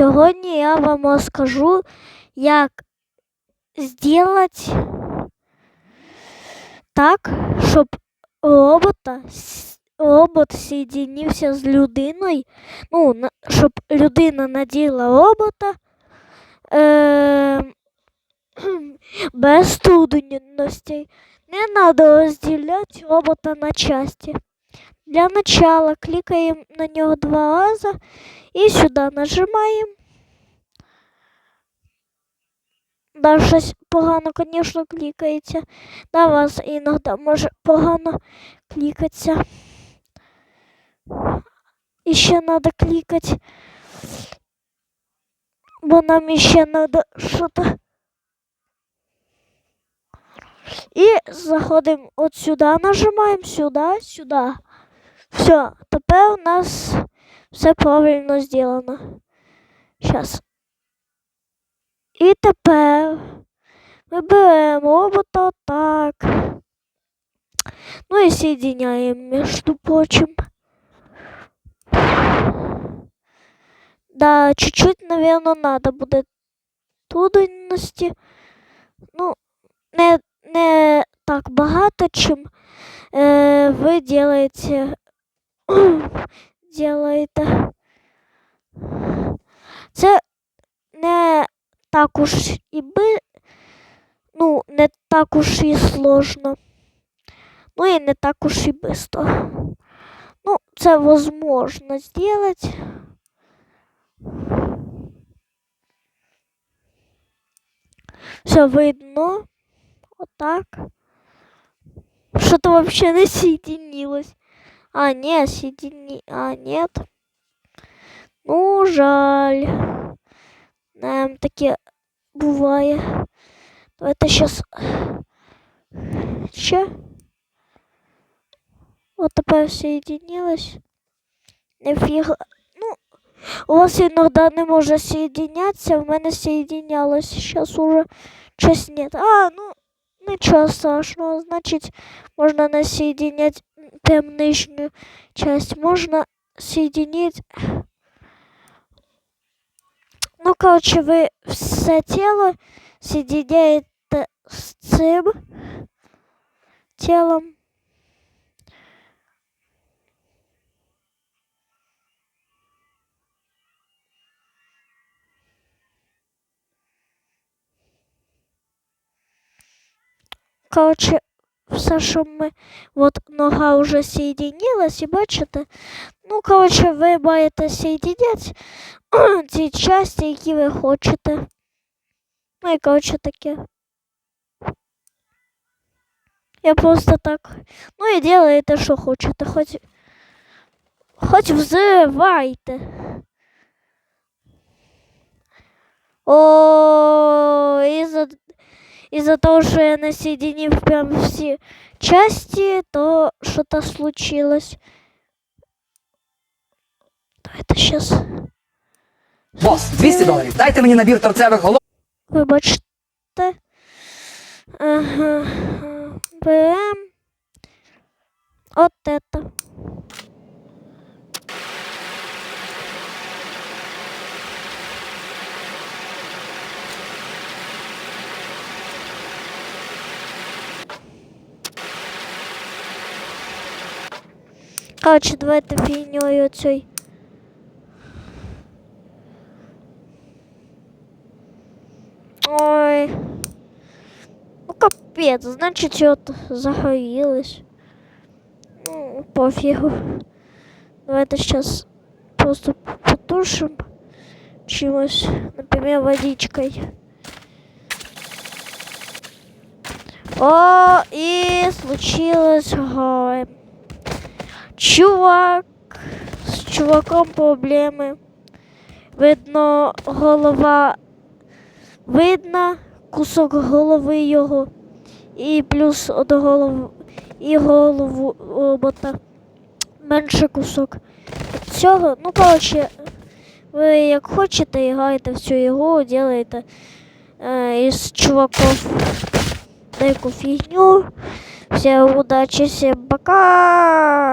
Сьогодні я вам розкажу, як зробити так, щоб робота, робот соєдинився з людиною, ну, щоб людина наділа робота е, без трудностей. Не треба розділяти робота на части. Для начала кликаем на нього два раза и сюда нажимаем. Да, щось погано, конечно, кликається. На вас іноді може погано кликатися. І ще надо кликать. Бо нам ще надо що-то. І заходимо от сюди, нажимаємо сюди, сюди. Все, тепер у нас все правильно зроблено. Сейчас. І тепер ми беремо робота так. Ну і соединяємо, між прочим. Да, чуть-чуть, наверное, надо буде трудності. Ну, не, не так багато, чим е, ви делаете делаєте. Це не так уж і би, ну, не так уж і сложно. Ну і не так уж і быстро. Ну, це возможно сделать. Все видно. Вот так. Что-то вообще не соединилось. А, нет, соедини... А, нет. Ну, жаль. Нам таке буває. Давайте сейчас... Ще. Вот тепер соединилось. Нефіга. Ну, у вас іноді не може соединяться, в мене соединялось. Сейчас уже щось нет. А, ну, нічого страшного. Значить, можна не соединять тем нижнюю часть. Можно соединить. Ну, короче, ви все тіло соединяєте з цим тілом. Короче, все, що ми. От нога вже соєдинилась, і бачите? Ну, коротше, ви маєте соєдиняти ті часті, які ви хочете. Ну і коротше таке. Я просто так. Ну і делаєте, що хочете, хоч. Хоч взривайте. О, из-за из-за того, что я не соединив прям все части, то что-то случилось. Давайте сейчас. Бос, 200 доларів. Дайте мені набір торцевих голов. Вибачте. Ага. Берем. Вот это. Короче, давайте фігньою оцей. Ой. Ну капец, значит, вот загорелось. Ну, пофигу. Давайте сейчас просто потушим чимось, например, водичкой. О, и случилось горе. Чувак, з чуваком проблеми. Видно, голова видно кусок голови його і плюс от голову і голову робота. Менше кусок. Від цього, ну коротше, ви як хочете, граєте в цю ігру, делаєте е, із чуваків деяку фігню. Всем удачи, всем пока!